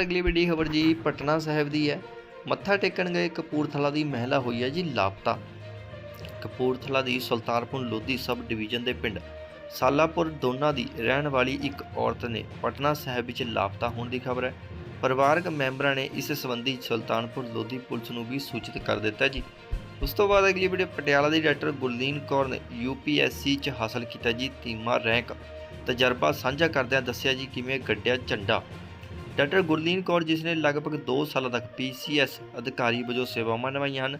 ਅਗਲੀ ਵੱਡੀ ਖਬਰ ਜੀ ਪਟਨਾ ਸਾਹਿਬ ਦੀ ਹੈ। ਮੱਥਾ ਟੇਕਣ ਗਏ ਕਪੂਰਥਲਾ ਦੀ ਮਹਿਲਾ ਹੋਈ ਹੈ ਜੀ ਲਾਪਤਾ। ਕਪੂਰਥਲਾ ਦੀ ਸੁਲਤਾਨਪੁਰ ਲੋਧੀ ਸਬ ਡਿਵੀਜ਼ਨ ਦੇ ਪਿੰਡ ਸਾਲਾਪੁਰ ਦੋਨਾ ਦੀ ਰਹਿਣ ਵਾਲੀ ਇੱਕ ਔਰਤ ਨੇ ਪਟਨਾ ਸਾਹਿਬ ਵਿੱਚ ਲਾਪਤਾ ਹੋਣ ਦੀ ਖਬਰ ਹੈ। ਪਰਿਵਾਰਕ ਮੈਂਬਰਾਂ ਨੇ ਇਸ ਸੰਬੰਧੀ ਸੁਲਤਾਨਪੁਰ ਲੋਧੀ ਪੁਲਿਸ ਨੂੰ ਵੀ ਸੂਚਿਤ ਕਰ ਦਿੱਤਾ ਜੀ। ਉਸ ਤੋਂ ਬਾਅਦ ਅਗਲੀ ਵੀਡੀਓ ਪਟਿਆਲਾ ਦੀ ਡਾਕਟਰ ਗੁਰਲੀਨ ਕੌਰ ਨੇ ਯੂਪੀਐਸਸੀ 'ਚ ਹਾਸਲ ਕੀਤਾ ਜੀ। ਤੀਮਾ ਰੈਂਕ ਤਜਰਬਾ ਸਾਂਝਾ ਕਰਦਿਆਂ ਦੱਸਿਆ ਜੀ ਕਿਵੇਂ ਗੱਡਿਆ ਝੰਡਾ। ਡਾਕਟਰ ਗੁਰਲੀਨ ਕੌਰ, ਜਿਸ ਨੇ ਲਗਭਗ 2 ਸਾਲਾਂ ਤੱਕ ਪੀਸੀਐਸ ਅਧਿਕਾਰੀ ਵਜੋਂ ਸੇਵਾਵਾਂ ਨਿਭਾਈਆਂ ਹਨ,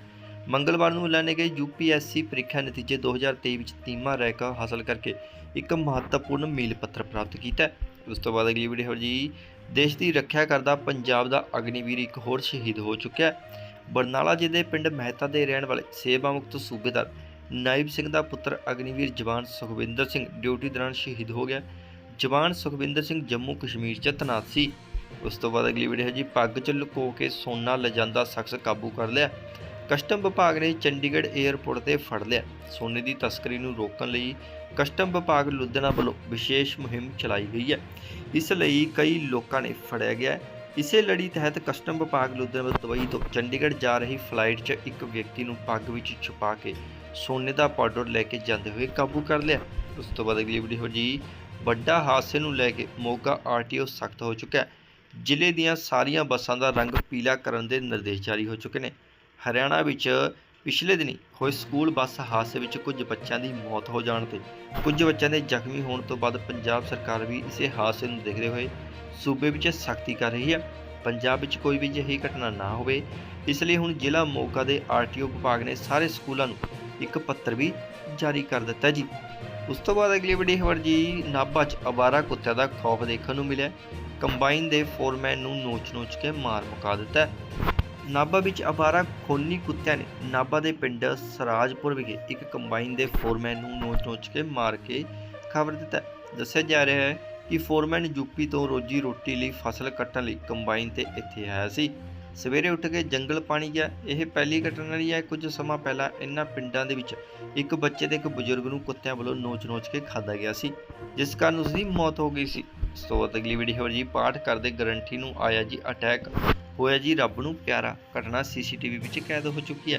ਮੰਗਲਵਾਰ ਨੂੰ ਐਲਾਨੇ ਗਏ ਯੂਪੀਐਸਸੀ ਪ੍ਰੀਖਿਆ ਨਤੀਜੇ 2023 ਵਿੱਚ ਤੀਮਾ ਰੈਂਕ ਹਾਸਲ ਕਰਕੇ ਇੱਕ ਮਹੱਤਵਪੂਰਨ ਮੀਲ ਪੱਥਰ ਪ੍ਰਾਪਤ ਕੀਤਾ ਉਸ ਤੋਂ ਬਾਅਦ ਅਗਲੀ ਵੀਡੀਓ ਜੀ, ਦੇਸ਼ ਦੀ ਰੱਖਿਆ ਕਰਦਾ ਪੰਜਾਬ ਦਾ ਅਗਨੀਵੀਰ ਇੱਕ ਹੋਰ ਸ਼ਹੀਦ ਹੋ ਚੁੱਕਿਆ ਹੈ। ਬਰਨਾਲਾ ਜ਼ਿਲ੍ਹੇ ਪਿੰਡ ਮਹਿਤਾ ਦੇ ਰਹਿਣ ਵਾਲੇ ਸੇਵਾ ਮੁਕਤ ਸੂਬੇਦਾਰ ਨਾਇਬ ਸਿੰਘ ਦਾ ਪੁੱਤਰ ਅਗਨੀਵੀਰ ਜਵਾਨ ਸੁਖਵਿੰਦਰ ਸਿੰਘ ਡਿਊਟੀ ਦੌਰਾਨ ਸ਼ਹੀਦ ਹੋ ਗਿਆ। ਜਵਾਨ ਸੁਖਵਿੰਦਰ ਸਿੰਘ ਜੰਮੂ ਕਸ਼ਮੀਰ 'ਚ ਤੈਨਾਤ ਸੀ। ਉਸ ਤੋਂ ਬਾਅਦ ਅਗਲੀ ਵੀਡੀਓ ਹੈ ਜੀ, ਪੱਗ 'ਚ ਲੁਕੋ ਕੇ ਸੋਨਾ ਲਿਜਾਂਦਾ ਸ਼ਖਸ ਕਾਬੂ ਕਰ ਲਿਆ। ਕਸਟਮ ਵਿਭਾਗ ਨੇ ਚੰਡੀਗੜ੍ਹ 에ਅਰਪੋਰਟ ਤੇ ਫੜ ਲਿਆ। ਸੋਨੇ ਦੀ ਤਸਕਰੀ ਨੂੰ ਰੋਕਣ ਲਈ ਕਸਟਮ ਵਿਭਾਗ ਲੁਧਿਆਣਾ ਵੱਲੋਂ ਵਿਸ਼ੇਸ਼ ਮੁਹਿੰਮ ਚਲਾਈ ਗਈ ਹੈ। ਇਸ ਲਈ ਕਈ ਲੋਕਾਂ ਨੇ ਫੜਿਆ ਗਿਆ ਇਸੇ ਲੜੀ ਤਹਿਤ ਕਸਟਮ ਵਿਭਾਗ ਲੁਧਿਆਣਾ ਦੁਬਈ ਤੋਂ ਚੰਡੀਗੜ੍ਹ ਜਾ ਰਹੀ ਫਲਾਈਟ 'ਚ ਇੱਕ ਵਿਅਕਤੀ ਨੂੰ ਪੱਗ ਵਿੱਚ ਛੁਪਾ ਕੇ ਸੋਨੇ ਦਾ ਪਾਊਡਰ ਲੈ ਕੇ ਜਾਂਦੇ ਹੋਏ ਕਾਬੂ ਕਰ ਲਿਆ। ਉਸ ਤੋਂ ਬਾਅਦ ਅਗਲੀ ਵੀਡੀਓ ਜੀ, ਵੱਡਾ ਹਾਦਸੇ ਨੂੰ ਲੈ ਕੇ ਮੋਗਾ ਆਰਟੀਓ ਸਖਤ ਹੋ ਚੁੱਕਾ ਹੈ। ਜ਼ਿਲ੍ਹੇ ਦੀਆਂ ਸਾਰੀਆਂ ਬੱਸਾਂ ਦਾ ਰੰਗ ਪੀਲਾ ਕਰਨ ਦੇ ਨਿਰਦੇਸ਼ ਜਾਰੀ ਹੋ ਚੁੱਕੇ ਨੇ। ਹਰਿਆਣਾ ਵਿੱਚ ਪਿਛਲੇ ਦਿਨੀ ਹੋਏ ਸਕੂਲ ਬੱਸ ਹਾਦਸੇ ਵਿੱਚ ਕੁਝ ਬੱਚਿਆਂ ਦੀ ਮੌਤ ਹੋ ਜਾਣ ਤੇ ਕੁਝ ਬੱਚਿਆਂ ਦੇ ਜ਼ਖਮੀ ਹੋਣ ਤੋਂ ਬਾਅਦ ਪੰਜਾਬ ਸਰਕਾਰ ਵੀ ਇਸੇ ਹਾਦਸੇ ਨੂੰ ਦੇਖਦੇ ਹੋਏ ਸੂਬੇ ਵਿੱਚ ਸਖਤੀ ਕਰ ਰਹੀ ਹੈ। ਪੰਜਾਬ ਵਿੱਚ ਕੋਈ ਵੀ ਅਜਿਹੀ ਘਟਨਾ ਨਾ ਹੋਵੇ। ਇਸ ਲਈ ਹੁਣ ਜ਼ਿਲ੍ਹਾ ਮੋਗਾ ਦੇ ਆਰਟੀਓ ਵਿਭਾਗ ਨੇ ਸਾਰੇ ਸਕੂਲਾਂ ਨੂੰ ਇੱਕ ਪੱਤਰ ਵੀ ਜਾਰੀ ਕਰ ਦਿੱਤਾ ਜੀ। ਉਸ ਤੋਂ ਬਾਅਦ ਅਗਲੀ ਵੱਡੀ ਖਬਰ ਜੀ, ਨਾਭਾ 'ਚ ਅਵਾਰਾ ਕੁੱਤਿਆਂ ਦਾ ਖੌਫ ਦੇਖਣ ਨੂੰ ਮਿਲਿਆ। ਕੰਬਾਈਨ ਦੇ ਫੋਰਮੈਨ ਨੂੰ ਨੋਚ-ਨੋਚ ਕੇ ਮਾਰ ਮੁਕਾ ਦਿੱਤਾ ਹੈ। ਨਾਭਾ ਵਿੱਚ ਅਵਾਰਾ ਖੋਨੀ ਕੁੱਤਿਆਂ ਨੇ ਨਾਭਾ ਦੇ ਪਿੰਡ ਸਰਾਜਪੁਰ ਵਿਖੇ ਇੱਕ ਕੰਬਾਈਨ ਦੇ ਫੋਰਮੈਨ ਨੂੰ ਨੋਚ-ਨੋਚ ਕੇ ਮਾਰ ਕੇ ਖਬਰ ਦਿੱਤਾ ਦੱਸਿਆ ਜਾ ਰਿਹਾ ਹੈ ਕਿ ਫੋਰਮੈਨ ਯੂਪੀ ਤੋਂ ਰੋਜੀ ਰੋਟੀ ਲਈ ਫਸਲ ਕੱਟਣ ਲਈ ਕੰਬਾਈਨ ਤੇ ਇੱਥੇ ਆਇਆ ਸੀ। ਸਵੇਰੇ ਉੱਠ ਕੇ ਜੰਗਲ ਪਾਣੀ ਗਿਆ। ਇਹ ਪਹਿਲੀ ਘਟਨਾ ਨਹੀਂ ਹੈ। ਕੁਝ ਸਮਾਂ ਪਹਿਲਾਂ ਇਹਨਾਂ ਪਿੰਡਾਂ ਦੇ ਵਿੱਚ ਇੱਕ ਬੱਚੇ ਤੇ ਇੱਕ ਬਜ਼ੁਰਗ ਨੂੰ ਕੁੱਤਿਆਂ ਵੱਲੋਂ ਨੋਚ-ਨੋਚ ਕੇ ਖਾਧਾ ਗਿਆ ਸੀ, ਜਿਸ ਕਾਰਨ ਉਸ ਦੀ ਮੌਤ ਹੋ ਗਈ ਸੀ। ਇਸ ਤੋਂ ਬਾਅਦ ਅਗਲੀ ਵੀਡੀਓ ਜੀ ਪਾਠ ਕਰਦੇ ਗਰੰਟੀ ਨੂੰ ਆਇਆ ਜੀ ਅਟੈਕ ਹੋਇਆ ਜੀ ਰੱਬ ਨੂੰ ਪਿਆਰਾ। ਘਟਨਾ ਸੀਸੀਟੀਵੀ ਵਿੱਚ ਕੈਦ ਹੋ ਚੁੱਕੀ ਹੈ।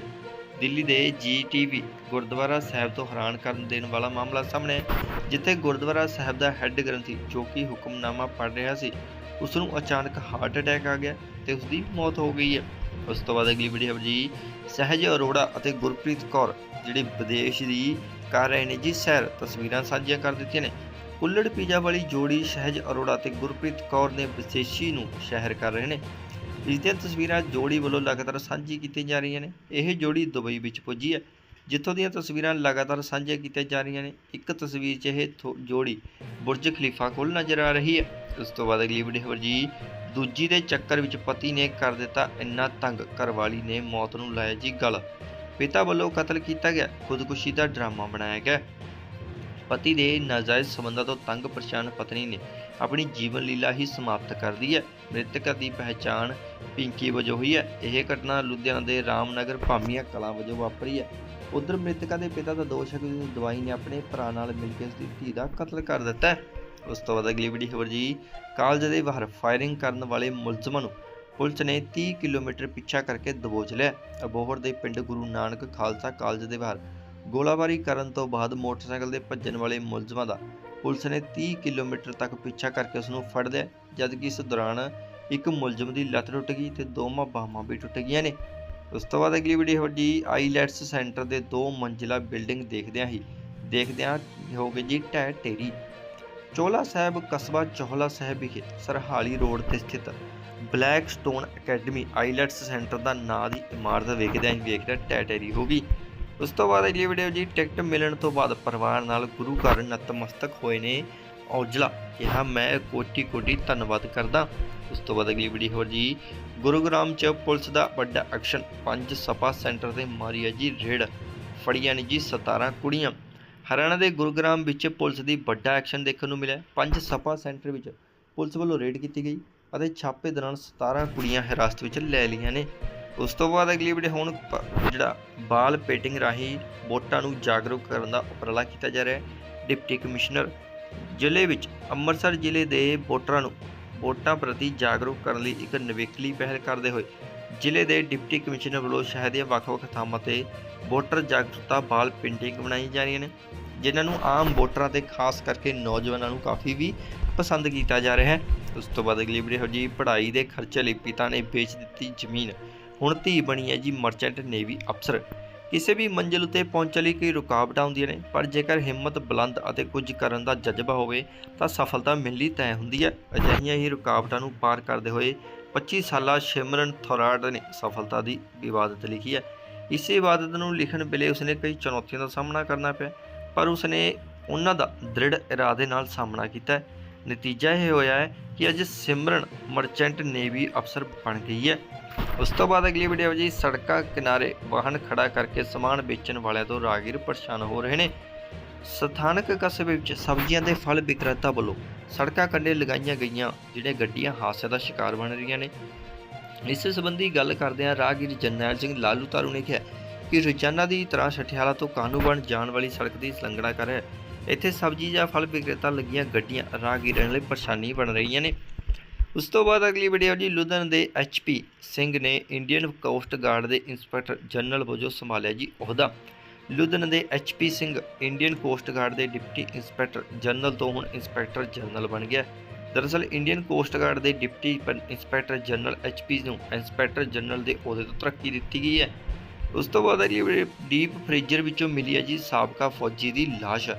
ਦਿੱਲੀ ਦੇ ਜੀਟੀਵੀ ਗੁਰਦੁਆਰਾ ਸਾਹਿਬ ਤੋਂ ਹੈਰਾਨ ਕਰਨ ਦੇਣ ਵਾਲਾ ਮਾਮਲਾ ਸਾਹਮਣੇ ਜਿੱਥੇ ਗੁਰਦੁਆਰਾ ਸਾਹਿਬ ਦਾ ਹੈੱਡ ਗ੍ਰੰਥੀ ਜੋ ਕਿ ਹੁਕਮਨਾਮਾ ਪੜ੍ਹ ਰਿਹਾ ਸੀ ਉਸ ਨੂੰ ਅਚਾਨਕ ਹਾਰਟ ਅਟੈਕ ਆ ਗਿਆ ਤੇ ਉਸ ਦੀ ਮੌਤ ਹੋ ਗਈ ਹੈ। ਉਸ ਤੋਂ ਬਾਅਦ ਅਗਲੀ ਵੀਡੀਓ ਜੀ ਸਹਿਜ ਅਰੋੜਾ ਅਤੇ ਗੁਰਪ੍ਰੀਤ ਕੌਰ, ਜਿਹੜੇ ਵਿਦੇਸ਼ ਦੀ ਕਰ ਰਹੇ ਨੇ ਜੀ ਸੈਰ, ਤਸਵੀਰਾਂ ਸਾਂਝੀਆਂ ਕਰ ਦਿੱਤੀਆਂ ਨੇ। ਕੁੱਲੜ ਪੀਜਾ ਵਾਲੀ ਜੋੜੀ ਸਹਿਜ ਅਰੋੜਾ ਤੇ ਗੁਰਪ੍ਰੀਤ ਕੌਰ ਨੇ ਵਿਸ਼ੇਸ਼ੀ ਨੂੰ ਸ਼ਹਿਰ ਕਰ ਰਹੇ ਨੇ। ਇਸ ਦੀਆਂ ਤਸਵੀਰਾਂ ਜੋੜੀ ਵੱਲੋਂ ਲਗਾਤਾਰ ਸਾਂਝੀ ਕੀਤੀਆਂ ਜਾ ਰਹੀਆਂ ਨੇ। ਇਹ ਜੋੜੀ ਦੁਬਈ ਵਿੱਚ ਪੁੱਜੀ ਹੈ, ਜਿੱਥੋਂ ਦੀਆਂ ਤਸਵੀਰਾਂ ਲਗਾਤਾਰ ਸਾਂਝੀਆਂ ਕੀਤੀਆਂ ਜਾ ਰਹੀਆਂ ਨੇ। ਇੱਕ ਤਸਵੀਰ 'ਚ ਇਹ ਥੋ- ਜੋੜੀ ਬੁਰਜ ਖਲੀਫਾ ਕੋਲ ਨਜ਼ਰ ਆ ਰਹੀ ਹੈ। ਉਸ ਤੋਂ ਬਾਅਦ ਅਗਲੀ ਵੀਡੀਓ ਖਬਰ ਦੂਜੀ ਦੇ ਚੱਕਰ ਵਿੱਚ ਪਤੀ ਨੇ ਕਰ ਦਿੱਤਾ ਇੰਨਾ ਤੰਗ, ਘਰਵਾਲੀ ਨੇ ਮੌਤ ਨੂੰ ਲਾਇਆ ਜੀ ਗਲ। ਪਿਤਾ ਵੱਲੋਂ ਕਤਲ ਕੀਤਾ ਗਿਆ, ਖੁਦਕੁਸ਼ੀ ਦਾ ਡਰਾਮਾ ਬਣਾਇਆ ਗਿਆ। ਪਤੀ ਦੇ ਨਾਜਾਇਜ਼ ਸਬੰਧਾਂ ਤੋਂ ਤੰਗ ਪਰੇਸ਼ਾਨ ਪਤਨੀ ਨੇ ਆਪਣੀ ਜੀਵਨ ਲੀਲਾ ਹੀ ਸਮਾਪਤ ਕਰਦੀ ਹੈ। ਮ੍ਰਿਤਕ ਦੀ ਪਹਿਚਾਣ ਪਿੰਕੀ ਵਜੋਂ ਹੋਈ ਹੈ। ਇਹ ਘਟਨਾ ਲੁਧਿਆਣਾ ਦੇ ਰਾਮਨਗਰ ਭਾਮੀਆਂ ਕਲਾਂ ਵਜੋਂ ਵਾਪਰੀ ਹੈ। ਉਧਰ ਮ੍ਰਿਤਕਾ ਦੇ ਪਿਤਾ ਦਾ ਦੋਸ਼ ਹੈ ਕਿ ਉਸ ਦਵਾਈ ਨੇ ਆਪਣੇ ਭਰਾ ਨਾਲ ਮਿਲ ਕੇ ਉਸ ਦੀ ਧੀ ਦਾ ਕਤਲ ਕਰ ਦਿੱਤਾ ਹੈ। ਉਸ ਤੋਂ ਬਾਅਦ ਅਗਲੀ ਵੀਡੀਓ ਖਬਰ ਜੀ, ਕਾਲਜ ਦੇ ਬਾਹਰ ਫਾਇਰਿੰਗ ਕਰਨ ਵਾਲੇ ਮੁਲਜ਼ਮਾਂ ਨੂੰ ਪੁਲਿਸ ਨੇ 30 ਕਿਲੋਮੀਟਰ ਪਿੱਛਾ ਕਰਕੇ ਦਬੋਚ ਲਿਆ ਅਬੋਹਰ ਦੇ ਪਿੰਡ ਗੁਰੂ ਨਾਨਕ ਖਾਲਸਾ ਕਾਲਜ ਦੇ ਬਾਹਰ ਗੋਲਾਬਾਰੀ ਕਰਨ ਤੋਂ ਬਾਅਦ ਮੋਟਰਸਾਈਕਲ ਦੇ ਭੱਜਣ ਵਾਲੇ ਮੁਲਜ਼ਮਾਂ ਦਾ ਪੁਲਿਸ ਨੇ 30 ਕਿਲੋਮੀਟਰ ਤੱਕ ਪਿੱਛਾ ਕਰਕੇ ਉਸ ਨੂੰ ਫੜ ਲਿਆ, ਜਦਕਿ ਇਸ ਦੌਰਾਨ ਇੱਕ ਮੁਲਜ਼ਮ ਦੀ ਲੱਤ ਟੁੱਟ ਗਈ ਤੇ ਦੋਵਾਂ ਬਾਹਾਂ ਵੀ ਟੁੱਟ ਗਈਆਂ ਨੇ। ਉਸ ਤੋਂ ਬਾਅਦ ਅਗਲੀ ਵੀਡੀਓ ਵੱਡੀ ਆਈਲੈਟਸ ਸੈਂਟਰ ਦੇ ਦੋ ਮੰਜ਼ਿਲਾ ਬਿਲਡਿੰਗ ਦੇਖਦਿਆਂ ਹੀ, ਦੇਖਦਿਆਂ ਹੋ ਗਈ ਜੀ ਢਹਿ ਢੇਰੀ ਚੋਲਾ ਸਾਹਿਬ ਕਸਬਾ ਚੋਹਲਾ ਸਾਹਿਬ ਵਿਖੇ ਸਰਹਾਲੀ ਰੋਡ ਤੇ ਸਥਿਤ black stone academy IELTS centre ਦਾ ਨਾਂ ਦੀ ਇਮਾਰਤ ਵੇਖਦਿਆਂ ਹੀ ਵੇਖਦਿਆਂ ਢਹਿ ਢੇਰੀ ਹੋ ਗਈ। ਉਸ ਤੋਂ ਬਾਅਦ ਅਗਲੀ ਵੀਡੀਓ ਜੀ ਟਿਕਟ ਮਿਲਣ ਤੋਂ ਬਾਅਦ ਪਰਿਵਾਰ ਨਾਲ ਗੁਰੂ ਘਰ ਨਤਮਸਤਕ ਹੋਏ ਨੇ ਔਜਲਾ। ਕਿਹਾ, ਮੈਂ ਕੋਟੀ ਕੋਟੀ ਧੰਨਵਾਦ ਕਰਦਾ। ਉਸ ਤੋਂ ਬਾਅਦ ਅਗਲੀ ਵੀਡੀਓ ਹੋਰ ਜੀ, ਗੁਰੂਗ੍ਰਾਮ ਚ ਪੁਲਿਸ ਦਾ ਵੱਡਾ ਐਕਸ਼ਨ ਪੰਜ ਸਪਾ ਸੈਂਟਰ ਤੇ ਮਾਰੀ ਹੈ ਜੀ ਰੇਡ, ਫੜੀਆਂ ਨੇ ਜੀ 17 ਕੁੜੀਆਂ। ਹਰਿਆਣਾ ਦੇ ਗੁਰੂਗ੍ਰਾਮ ਵਿੱਚ ਪੁਲਿਸ ਦੀ ਵੱਡਾ ਐਕਸ਼ਨ ਦੇਖਣ ਨੂੰ ਮਿਲਿਆ। ਪੰਜ ਸਪਾ ਸੈਂਟਰ ਵਿੱਚ ਪੁਲਿਸ ਵੱਲੋਂ ਰੇਡ ਕੀਤੀ ਗਈ ਅਤੇ ਛਾਪੇ ਦੌਰਾਨ 17 ਕੁੜੀਆਂ ਹਿਰਾਸਤ ਵਿੱਚ ਲੈ ਲਈਆਂ ਨੇ। ਉਸ ਤੋਂ ਬਾਅਦ ਅਗਲੀ ਵੀਡੀਓ ਹੁਣ ਜਿਹੜਾ ਬਾਲ ਪੇਟਿੰਗ ਰਾਹੀਂ ਵੋਟਾਂ ਨੂੰ ਜਾਗਰੂਕ ਕਰਨ ਦਾ ਉਪਰਾਲਾ ਕੀਤਾ ਜਾ ਰਿਹਾ ਹੈ। ਡਿਪਟੀ ਕਮਿਸ਼ਨਰ ਜ਼ਿਲ੍ਹੇ ਵਿੱਚ ਅੰਮ੍ਰਿਤਸਰ ਜ਼ਿਲ੍ਹੇ ਦੇ ਵੋਟਰਾਂ ਨੂੰ ਵੋਟਾਂ ਪ੍ਰਤੀ ਜਾਗਰੂਕ ਕਰਨ ਲਈ ਇੱਕ ਨਵੇਕਲੀ ਪਹਿਲ ਕਰਦੇ ਹੋਏ ਜ਼ਿਲ੍ਹੇ ਦੇ ਡਿਪਟੀ ਕਮਿਸ਼ਨਰ ਵੱਲੋਂ ਸ਼ਹਿਰ ਦੀਆਂ ਵੱਖ-ਵੱਖ ਥਾਵਾਂ ਤੇ ਵੋਟਰ ਜਾਗਰੂਕਤਾ ਬਾਲ ਪੇਂਟਿੰਗ ਬਣਾਈ ਜਾ ਰਹੀਆਂ ਨੇ, ਜਿਨ੍ਹਾਂ ਨੂੰ ਆਮ ਵੋਟਰਾਂ ਤੇ ਖਾਸ ਕਰਕੇ ਨੌਜਵਾਨਾਂ ਨੂੰ ਕਾਫੀ ਵੀ ਪਸੰਦ ਕੀਤਾ ਜਾ ਰਿਹਾ ਹੈ। ਉਸ ਤੋਂ ਬਾਅਦ ਅਗਲੀ ਵੀਡੀਓ ਜੀ, ਪੜ੍ਹਾਈ ਦੇ ਖਰਚੇ ਲਈ ਪਿਤਾ ਨੇ ਵੇਚ ਦਿੱਤੀ ਜ਼ਮੀਨ। ਹੁਣ ਧੀ ਬਣੀ ਹੈ ਜੀ ਮਰਚੈਂਟ ਨੇਵੀ ਅਫਸਰ। ਕਿਸੇ ਵੀ ਮੰਜ਼ਿਲ ਉਤੇ ਪਹੁੰਚਣ ਲਈ ਕਈ ਰੁਕਾਵਟਾਂ ਆਉਂਦੀਆਂ ਨੇ, ਪਰ ਜੇਕਰ ਹਿੰਮਤ ਬੁਲੰਦ ਅਤੇ ਕੁਝ ਕਰਨ ਦਾ ਜਜ਼ਬਾ ਹੋਵੇ, ਤਾਂ ਸਫਲਤਾ ਮਿਲਣੀ ਤੈਅ ਹੁੰਦੀ ਹੈ। ਅਜਿਹੀਆਂ ਹੀ ਰੁਕਾਵਟਾਂ ਨੂੰ ਪਾਰ ਕਰਦੇ ਹੋਏ 25 ਸਾਲਾ ਸਿਮਰਨ ਥੋਰਾਟ ਨੇ ਸਫਲਤਾ ਦੀ ਇਬਾਦਤ ਲਿਖੀ ਹੈ। ਇਸੇ ਇਬਾਦਤ ਨੂੰ ਲਿਖਣ ਵੇਲੇ ਉਸਨੇ ਕਈ ਚੁਣੌਤੀਆਂ ਦਾ ਸਾਹਮਣਾ ਕਰਨਾ ਪਿਆ, ਪਰ ਉਸਨੇ ਉਹਨਾਂ ਦਾ ਦ੍ਰਿੜ ਇਰਾਦੇ ਨਾਲ ਸਾਹਮਣਾ ਕੀਤਾ ਨਤੀਜਾ ਇਹ ਹੋਇਆ ਹੈ ਕਿ ਅੱਜ ਸਿਮਰਨ ਮਰਚੈਂਟ ਨੇਵੀ ਅਫਸਰ ਬਣ ਗਈ ਹੈ। ਉਸ ਤੋਂ ਬਾਅਦ ਅਗਲੀ ਵੀਡੀਓ ਜੀ ਸੜਕਾਂ ਕਿਨਾਰੇ ਵਾਹਨ ਖੜਾ ਕਰਕੇ ਸਮਾਨ ਵੇਚਣ ਵਾਲਿਆਂ ਤੋਂ ਰਾਹਗੀਰ ਪਰੇਸ਼ਾਨ ਹੋ ਰਹੇ ਨੇ। ਸਥਾਨਕ ਕਸਬੇ ਵਿੱਚ ਸਬਜ਼ੀਆਂ ਦੇ ਫਲ ਵਿਕਰੇਤਾ ਵੱਲੋਂ ਸੜਕਾਂ ਕੰਢੇ ਲਗਾਈਆਂ ਗਈਆਂ ਜਿਹੜੇ ਗੱਡੀਆਂ ਹਾਦਸੇ ਦਾ ਸ਼ਿਕਾਰ ਬਣ ਰਹੀਆਂ ਨੇ। ਇਸ ਸੰਬੰਧੀ ਗੱਲ ਕਰਦਿਆਂ ਰਾਹਗੀਰ ਜਰਨੈਲ ਸਿੰਘ ਲਾਲੂ ਤਾਰੂ ਨੇ ਕਿਹਾ ਕਿ ਰੋਜ਼ਾਨਾ ਦੀ ਤਰ੍ਹਾਂ ਛਠਿਆਲਾ ਤੋਂ ਕਾਨੂੰਬਣ ਜਾਣ ਵਾਲੀ ਸੜਕ ਦੀ ਉਲੰਘਣਾ ਕਰ ਰਿਹਾ ਇੱਥੇ ਸਬਜ਼ੀ ਜਾਂ ਫਲ ਵਿਕਰੇਤਾ ਲੱਗੀਆਂ ਗੱਡੀਆਂ ਰਾਹਗੀਰਾਂ ਲਈ ਪਰੇਸ਼ਾਨੀ ਬਣ ਰਹੀਆਂ ਨੇ। ਉਸ ਤੋਂ ਬਾਅਦ ਅਗਲੀ ਵੀਡੀਓ ਜੀ ਲੁਧਿਆਣਾ ਦੇ ਐਚਪੀ ਸਿੰਘ ਨੇ ਇੰਡੀਅਨ ਕੋਸਟ ਗਾਰਡ ਦੇ ਇੰਸਪੈਕਟਰ ਜਨਰਲ ਵਜੋਂ ਸੰਭਾਲਿਆ ਜੀ ਅਹੁਦਾ। ਲੁਧਨ ਦੇ HP Singh Indian coast guard ਦੇ ਡਿਪਟੀ ਇੰਸਪੈਕਟਰ ਜਨਰਲ ਤੋਂ ਹੁਣ ਇੰਸਪੈਕਟਰ ਜਨਰਲ ਬਣ ਗਿਆ। ਦਰਅਸਲ ਇੰਡੀਅਨ ਕੋਸਟ ਗਾਰਡ ਦੇ ਡਿਪਟੀ ਇੰਸਪੈਕਟਰ ਜਨਰਲ ਐਚਪੀ ਨੂੰ ਇੰਸਪੈਕਟਰ ਜਨਰਲ ਦੇ ਅਹੁਦੇ ਤੋਂ ਤਰੱਕੀ ਦਿੱਤੀ ਗਈ ਹੈ। ਉਸ ਤੋਂ ਬਾਅਦ ਅਗਲੀ ਡੀਪ ਫ੍ਰੀਜ਼ਰ ਵਿੱਚੋਂ ਮਿਲੀ ਹੈ ਜੀ ਸਾਬਕਾ ਫੌਜੀ ਦੀ ਲਾਸ਼।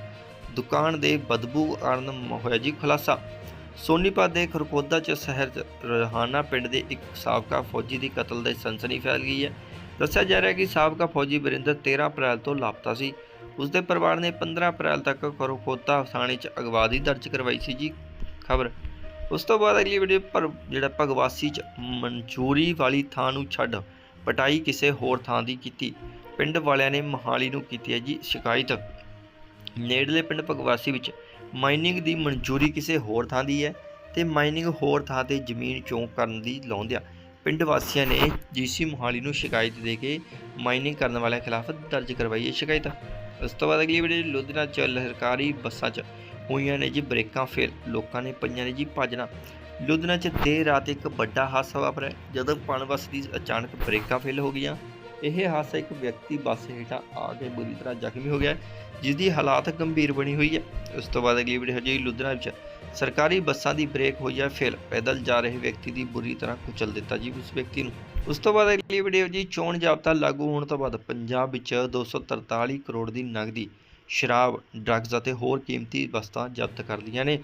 ਦੁਕਾਨ ਦੇ ਬਦਬੂ ਕਾਰਨ ਹੋਇਆ ਜੀ ਖੁਲਾਸਾ। ਸੋਨੀਪਤ ਦੇ ਖਰਕੋਦਾ ਚ ਸ਼ਹਿਰ ਚ ਰਹਾਨਾ ਪਿੰਡ ਦੇ ਇੱਕ ਸਾਬਕਾ ਫੌਜੀ ਦੀ ਕਤਲ ਦੀ ਸਨਸਨੀ ਫੈਲ ਗਈ ਹੈ। ਦੱਸਿਆ ਜਾ ਰਿਹਾ ਹੈ ਕਿ ਸਾਬਕਾ ਫੌਜੀ ਵਰਿੰਦਰ 13 ਅਪ੍ਰੈਲ ਤੋਂ ਲਾਪਤਾ ਸੀ। ਉਸ ਦੇ ਪਰਿਵਾਰ ਨੇ 15 ਅਪ੍ਰੈਲ ਤੱਕ ਖਰਕੋਦਾ ਥਾਣੇ 'ਚ ਅਗਵਾਦੀ ਦਰਜ ਕਰਵਾਈ ਸੀ ਜੀ ਖਬਰ। ਉਸ ਤੋਂ ਬਾਅਦ ਅਗਲੀ ਵੀਡੀਓ ਪਰ ਜਿਹੜਾ ਭਗਵਾਸੀ 'ਚ ਮਨਜ਼ੂਰੀ ਵਾਲੀ ਥਾਂ ਨੂੰ ਛੱਡ ਪਟਾਈ ਕਿਸੇ ਹੋਰ ਥਾਂ ਦੀ ਕੀਤੀ। ਪਿੰਡ ਵਾਲਿਆਂ ਨੇ ਮਹਾਲੀ ਨੂੰ ਕੀਤੀ ਹੈ ਜੀ ਸ਼ਿਕਾਇਤ। ਨੇੜਲੇ ਪਿੰਡ ਭਗਵਾਸੀ ਵਿੱਚ ਮਾਈਨਿੰਗ ਦੀ ਮਨਜ਼ੂਰੀ ਕਿਸੇ ਹੋਰ ਥਾਂ ਦੀ ਹੈ ਤੇ ਮਾਈਨਿੰਗ ਹੋਰ ਥਾਂ ਤੇ ਜ਼ਮੀਨ ਚੌਂਕ ਕਰਨ ਦੀ ਲਾਉਂਦਿਆਂ ਪਿੰਡ ਵਾਸੀਆਂ ਨੇ ਜੀਸੀ ਮੋਹਾਲੀ ਨੂੰ ਸ਼ਿਕਾਇਤ ਦੇ ਕੇ ਮਾਈਨਿੰਗ ਕਰਨ ਵਾਲਿਆਂ ਖਿਲਾਫ ਦਰਜ ਕਰਵਾਈ ਹੈ ਸ਼ਿਕਾਇਤ। ਉਸ ਤੋਂ ਬਾਅਦ ਅਗਲੀ ਵੀਡੀਓ ਲੁਧਿਆਣਾ ਚ ਲਹਿਰਕਾਰੀ ਬੱਸਾਂ 'ਚ ਹੋਈਆਂ ਨੇ ਜੀ ਬ੍ਰੇਕਾਂ ਫੇਲ ਲੋਕਾਂ ਨੇ ਪਈਆਂ ਨੇ ਜੀ ਭੱਜਣਾ। ਲੁਧਿਆਣਾ 'ਚ ਦੇਰ ਰਾਤ ਇੱਕ ਵੱਡਾ ਹਾਦਸਾ ਵਾਪਰਿਆ, ਜਦੋਂ ਪਣ ਬੱਸ ਦੀ ਅਚਾਨਕ ਬ੍ਰੇਕਾਂ ਫੇਲ ਹੋ ਗਈਆਂ। ਇਹ ਹਾਦਸਾ ਇੱਕ ਵਿਅਕਤੀ ਬੱਸ ਹੇਠਾਂ ਆ ਕੇ ਬੁਰੀ ਤਰ੍ਹਾਂ ਜ਼ਖਮੀ ਹੋ ਗਿਆ ਜਿਸ ਦੀ ਹਾਲਾਤ ਗੰਭੀਰ ਬਣੀ ਹੋਈ ਹੈ। ਉਸ ਤੋਂ ਬਾਅਦ ਅਗਲੀ ਵੀਡੀਓ ਜੀ ਲੁਧਿਆਣਾ ਵਿੱਚ ਸਰਕਾਰੀ ਬੱਸਾਂ ਦੀ ਬ੍ਰੇਕ ਹੋਈ ਹੈ ਫੇਲ ਪੈਦਲ ਜਾ ਰਹੇ ਵਿਅਕਤੀ ਦੀ ਬੁਰੀ ਤਰ੍ਹਾਂ ਕੁਚਲ ਦਿੱਤਾ ਜੀ ਉਸ ਵਿਅਕਤੀ ਨੂੰ। ਉਸ ਤੋਂ ਬਾਅਦ ਅਗਲੀ ਵੀਡੀਓ ਜੀ ਚੋਣ ਜਾਬਤਾ ਲਾਗੂ ਹੋਣ ਤੋਂ ਬਾਅਦ ਪੰਜਾਬ ਵਿੱਚ 243 ਕਰੋੜ ਦੀ ਨਗਦੀ, ਸ਼ਰਾਬ ਡਰੱਗਸ ਅਤੇ ਹੋਰ ਕੀਮਤੀ ਵਸਤਾਂ ਜ਼ਬਤ ਕਰ ਲਈਆਂ ਨੇ।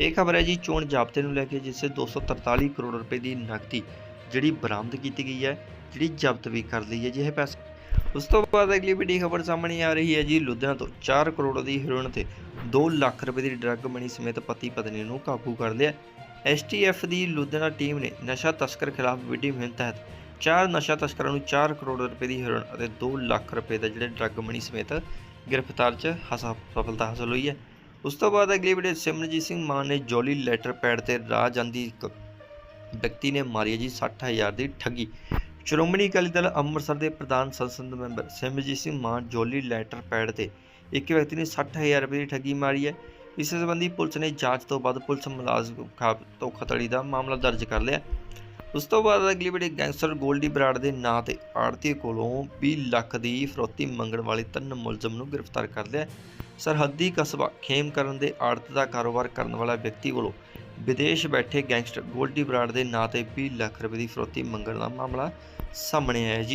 ਇਹ ਖਬਰ ਹੈ ਜੀ ਚੋਣ ਜਾਬਤੇ ਨੂੰ ਲੈ ਕੇ, ਜਿਸ 'ਚ 243 ਕਰੋੜ ਰੁਪਏ ਦੀ ਨਗਦੀ ਜਿਹੜੀ ਬਰਾਮਦ ਕੀਤੀ ਗਈ ਹੈ, ਜਿਹੜੀ ਜ਼ਬਤ ਵੀ ਕਰ ਲਈ ਹੈ। ਜਿਹੇ ਪੈਸੇ ਉਸ ਤੋਂ ਬਾਅਦ ਅਗਲੀ ਵੱਡੀ ਖਬਰ ਸਾਹਮਣੇ ਆ ਰਹੀ ਹੈ ਜੀ, ਲੁਧਿਆਣਾ ਤੋਂ 4 ਕਰੋੜ ਦੀ ਹੈਰੋਇਨ ਤੇ 2 ਲੱਖ ਰੁਪਏ ਦੀ ਡਰੱਗ ਮਨੀ ਸਮੇਤ ਪਤੀ ਪਤਨੀ ਨੂੰ ਕਾਬੂ ਕਰ ਲਿਆ। ਐਸਟੀਐਫ ਦੀ ਲੁਧਿਆਣਾ ਟੀਮ ਨੇ ਨਸ਼ਾ ਤਸਕਰ ਖਿਲਾਫ ਵੱਡੀ ਮੁਹਿੰਮ ਤਹਿਤ ਚਾਰ ਨਸ਼ਾ ਤਸਕਰਾਂ ਨੂੰ 4 ਕਰੋੜ ਰੁਪਏ ਦੀ ਹੈਰੋਇਨ ਅਤੇ 2 ਲੱਖ ਰੁਪਏ ਦਾ ਜਿਹੜੇ ਡਰੱਗ ਮਨੀ ਸਮੇਤ ਗ੍ਰਿਫਤਾਰ 'ਚ ਸਫਲਤਾ ਹਾਸਲ ਹੋਈ ਹੈ। ਉਸ ਤੋਂ ਬਾਅਦ ਅਗਲੀ ਵੀਡੀਓ ਸਿਮਰਜੀਤ ਸਿੰਘ ਮਾਨ ਨੇ ਜੋਲੀ ਲੈਟਰ ਪੈਡ ਤੇ ਰਾਹ ਜਾਂਦੀ ਇੱਕ ਵਿਅਕਤੀ ਨੇ ਮਾਰੀ ਹੈ ਜੀ 60000 ਦੀ ਠੱਗੀ। ਸ਼੍ਰੋਮਣੀ ਅਕਾਲੀ ਦਲ ਅੰਮ੍ਰਿਤਸਰ ਦੇ ਪ੍ਰਧਾਨ ਸੰਸਦ ਮੈਂਬਰ ਸਿਮਰਜੀਤ ਸਿੰਘ ਮਾਨ ਜੋਲੀ ਲੈਟਰ ਪੈਡ ਤੇ ਇੱਕ ਵਿਅਕਤੀ ਨੇ 60000 ਰੁਪਏ ਦੀ ਠੱਗੀ ਮਾਰੀ ਹੈ। ਇਸ ਸੰਬੰਧੀ ਪੁਲਿਸ ਨੇ ਜਾਂਚ ਤੋਂ ਬਾਅਦ ਪੁਲਿਸ ਮੁਲਾਜ਼ਮ ਖਿਲਾਫ ਧੋਖਾਧੜੀ ਦਾ ਮਾਮਲਾ ਦਰਜ ਕਰ ਲਿਆ। ਉਸ ਤੋਂ ਬਾਅਦ ਅਗਲੀ ਵੀਡੀਓ ਗੈਂਗਸਟਰ ਗੋਲਡੀ ਬਰਾੜ ਦੇ ਨਾਂ ਤੇ ਆੜਤੀ ਕੋਲੋਂ 20 ਲੱਖ ਦੀ ਫਰੋਤੀ ਮੰਗਣ ਵਾਲੇ ਤਿੰਨ ਮੁਲਜ਼ਮ ਨੂੰ ਗ੍ਰਿਫਤਾਰ ਕਰ ਲਿਆ। ਸਰਹੱਦੀ ਕਸਬਾ ਖੇਮ ਕਰਨ ਦੇ ਆੜਤ ਦਾ ਕਾਰੋਬਾਰ ਕਰਨ ਵਾਲਾ ਵਿਅਕਤੀ ਕੋਲੋਂ ਵਿਦੇਸ਼ ਬੈਠੇ ਗੈਂਗਸਟਰ ਗੋਲਡੀ ਬਰਾੜ ਦੇ ਨਾਂ ਤੇ 20 ਲੱਖ ਰੁਪਏ ਦੀ ਫਰੋਤੀ ਮੰਗਣ ਦਾ ਮਾਮਲਾ ਸਾਹਮਣੇ ਆਇਆ ਜੀ।